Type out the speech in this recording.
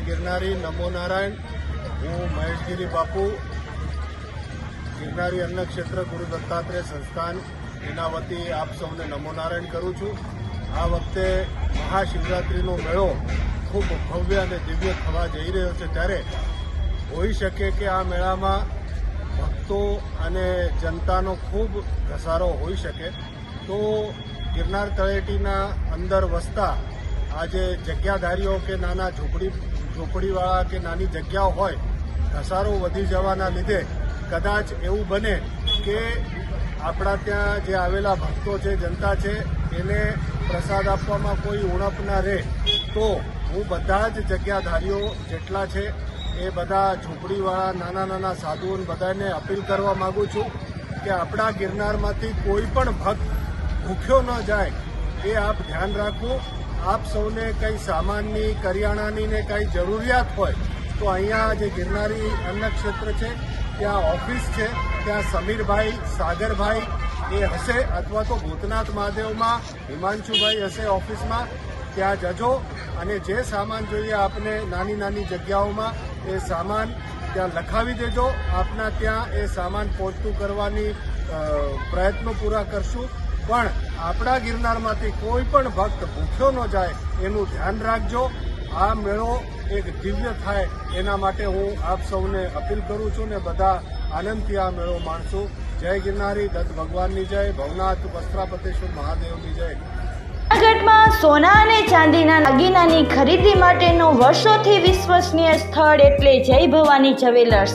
ગિરનારી, નમો નારાયણ. હું મહેશગીરી બાપુ. ગિરનારી અન્નક્ષેત્ર ગુરુ દત્તાત્રેય સંસ્થાન. એના વતી આપ સૌને નમો નારાયણ કરું છું. આ વખતે મહાશિવરાત્રિનો મેળો ખૂબ ભવ્ય અને દિવ્ય થવા જઈ રહ્યો છે. ત્યારે હોઈ શકે કે આ મેળામાં ભક્તો અને જનતાનો ખૂબ ઘસારો હોઈ શકે. તો ગિરનાર તળેટીના અંદર વસતા આજે જગ્યાધારીઓ કે નાના ઝૂંપડી, ઝૂંપડીવાળા કે નાની જગ્યાઓ હોય, ઘસારો વધી જવાના લીધે કદાચ એવું બને કે આપણા ત્યાં જે આવેલા ભક્તો છે, જનતા છે, એને પ્રસાદ આપવામાં કોઈ ઉણપ ના રહે, તો હું બધા જ જગ્યાધારીઓ જેટલા છે, એ બધા ઝૂંપડીવાળા, નાના નાના સાધુઓને બધાને અપીલ કરવા માગું છું કે આપણા ગિરનારમાંથી કોઈ પણ ભક્ત ભૂખ્યો ન જાય, એ આપ ધ્યાન રાખવું આપ સૌને કંઈ સામાનની કરિયાણાની ને કંઈ જરૂરિયાત હોય, તો અહીંયા જે ગિરનારી અન્ન ક્ષેત્ર છે, ત્યાં ઓફિસ છે, ત્યાં સમીરભાઈ, સાગરભાઈ એ હશે, અથવા તો ભૂતનાથ મહાદેવમાં, હિમાંશુભાઈ હશે ઓફિસમાં, ત્યાં જજો. અને જે સામાન જોઈએ આપને નાની નાની જગ્યાઓમાં, એ સામાન ત્યાં લખાવી દેજો. આપના ત્યાં એ સામાન પહોંચતું કરવાની પ્રયત્નો પૂરા કરશું. પણ આપણા ગિરનારમાંથી કોઈ પણ ભક્ત ભૂખ્યો ન જાય એનું ધ્યાન રાખજો. આ મેળો એક દિવ્ય થાય એના માટે હું આપ સૌને અપીલ કરું છું ને બધા આનંદથી આ મેળો માણશું. જય ગિરનારી, દત્ત ભગવાનની જય, ભવનાથ, વસ્ત્રાપતેશ્વર મહાદેવની જય. જૂનાગઢમાં સોના અને ચાંદીના દાગીનાની ખરીદી માટેનું વર્ષોથી વિશ્વસનીય સ્થળ એટલે જય ભવાની જ્વેલર્સ